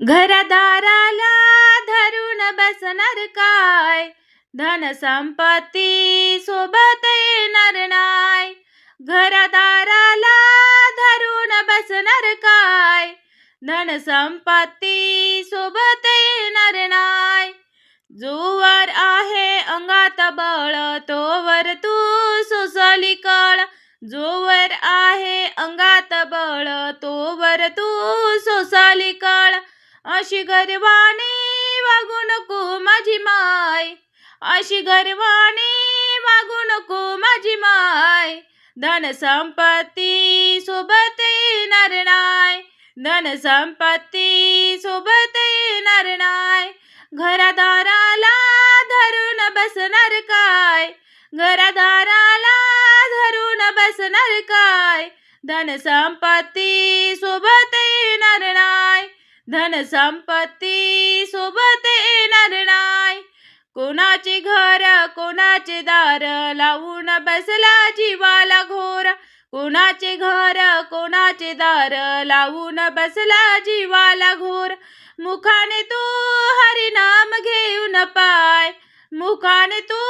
घरदाराला धरून बसणार काय? धन संपत्ती सोबत येणार नाय घरदाराला धरून बसणार काय? धन संपत्ती सोबत येणार नाय जोवर आहे अंगात बळ तोवर तू सोसली कळ जोवर आहे अंगात बळ तोवर तू सोसाली कळ अशी गर्वाने वागू नको माझी माय. अशी गर्वाने वागू नको माझी माय. धन संपत्ती सोबत येणार नाय धन संपत्ती सोबत येणार नाय घरादाराला धरून बसणार काय? घरादाराला धरून बसणार काय? धन संपत्ती सोबत येणार नाय धन संपत्ती सोबत येणार नाही. कोणाचे घर कोणाचे दार लावून बसला जीवाला घोर. कोणाचे घर कोणाचे दार लावून बसला जीवाला घोर. मुखाने तू हरिनाम घेऊन पाय. मुखाने तू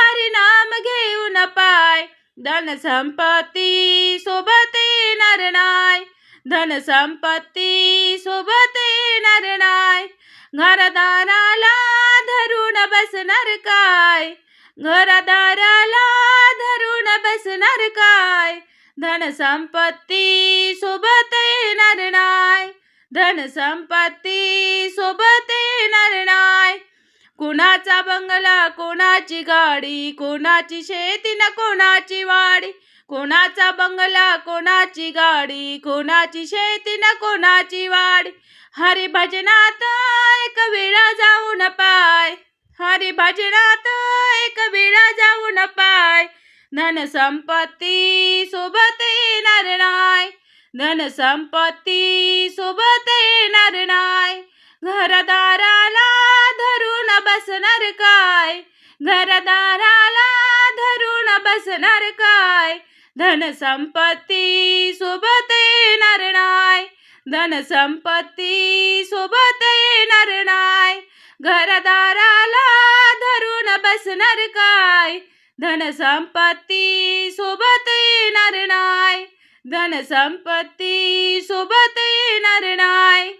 हरिनाम घेऊन पाय. धन संपत्ती सोबत येणार नाही. धन संपत्ती सोबत येणार नाय घरदाराला धरून बसणार काय? घरदाराला धरून बसणार काय? धन संपत्ती सोबत येणार नाय धन संपत्ती सोबत येणार नाय कोणाचा बंगला कोणाची गाडी कोणाची शेती ना कोणाची वाडी. कोणाचा बंगला कोणाची गाडी कोणाची शेती ना कोणाची वाडी. हरी भजनात एक वेळा जाऊन पाय. हरी भजनात एक वेळा जाऊन पाय. धन संपत्ती सोबत येणार नाय धन संपत्ती सोबत येणार नाय घरदार बसणार काय? घरदाराला धरून बसणार काय? धन संपत्ती सोबत येणार नाय धन संपत्ती सोबत येणार नाय घरदाराला धरून बसणार काय? धन संपत्ती सोबत येणार नाय धन संपत्ती सोबत येणार नाय